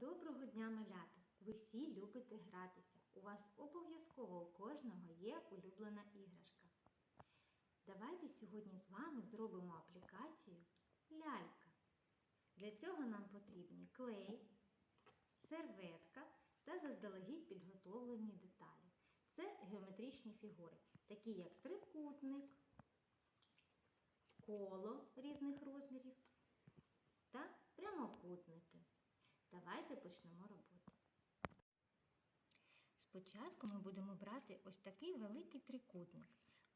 Доброго дня, малята! Ви всі любите гратися. У вас обов'язково у кожного є улюблена іграшка. Давайте сьогодні з вами зробимо аплікацію лялька. Для цього нам потрібні клей, серветка та заздалегідь підготовлені деталі. Це геометричні фігури, такі як трикутник, коло різних розмірів та прямокутники. Давайте почнемо роботу. Спочатку ми будемо брати ось такий великий трикутник.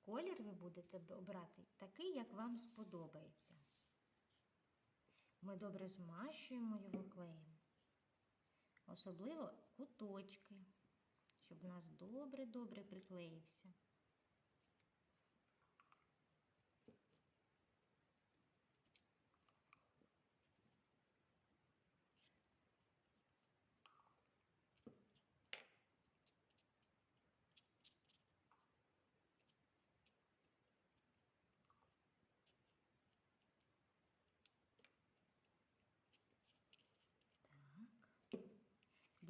Колір ви будете обрати такий, як вам сподобається. Ми добре змащуємо його клеєм, особливо куточки, щоб у нас добре-добре приклеївся.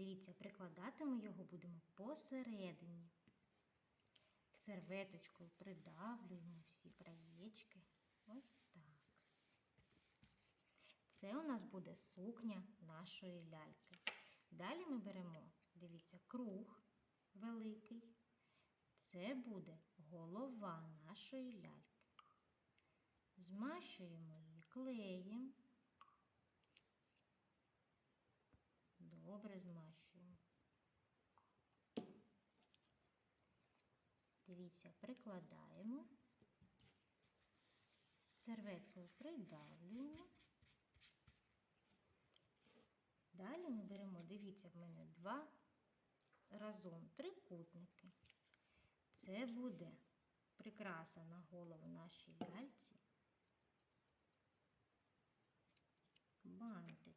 Дивіться, прикладати ми його будемо посередині. Серветочкою придавлюємо всі краєчки. Ось так. Це у нас буде сукня нашої ляльки. Далі ми беремо, дивіться, круг великий. Це буде голова нашої ляльки. Змащуємо її клеєм. Добре змащуємо. Дивіться, прикладаємо, серветкою придавлюємо. Далі ми беремо, дивіться, в мене два разом трикутники. Це буде прикраса на голову нашій ляльці. Бантик.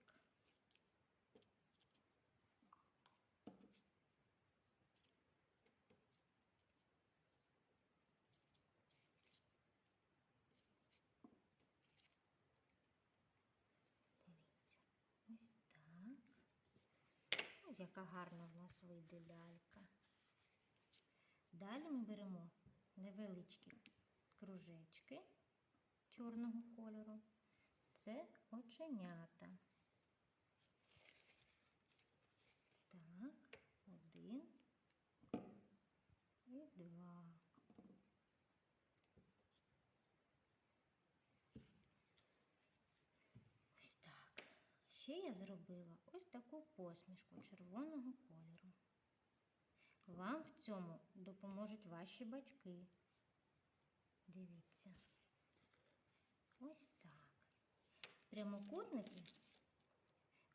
Дивіться, ось так. О, яка гарна в нас вийде лялька. Далі ми беремо невеличкі кружечки чорного кольору. Це оченята. Так, один і два. Ось так. Ще я зробила ось таку посмішку червоного кольору. Вам в цьому допоможуть ваші батьки. Дивіться. Ось так. Прямокутники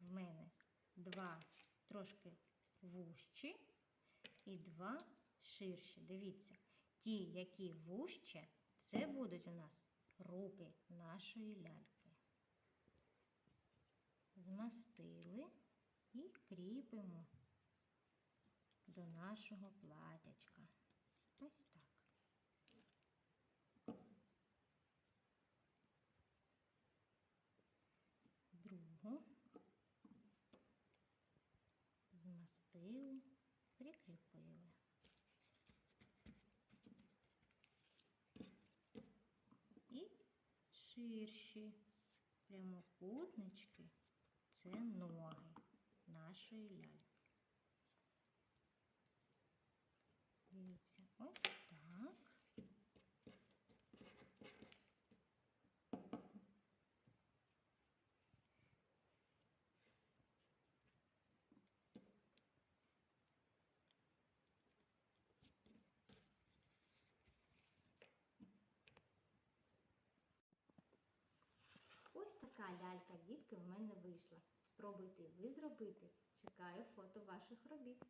в мене два трошки вужчі і два ширші. Дивіться, ті, які вужче, це будуть у нас руки нашої ляльки. Змастили і кріпимо до нашого платячка. Ось так. Другу змастили, прикріпили. І ширші прямокутнички це ноги нашої ляльки. Дивіться, ось так. Ось така лялька дітки в мене вийшла. Спробуйте ви зробити. Чекаю фото ваших робіт.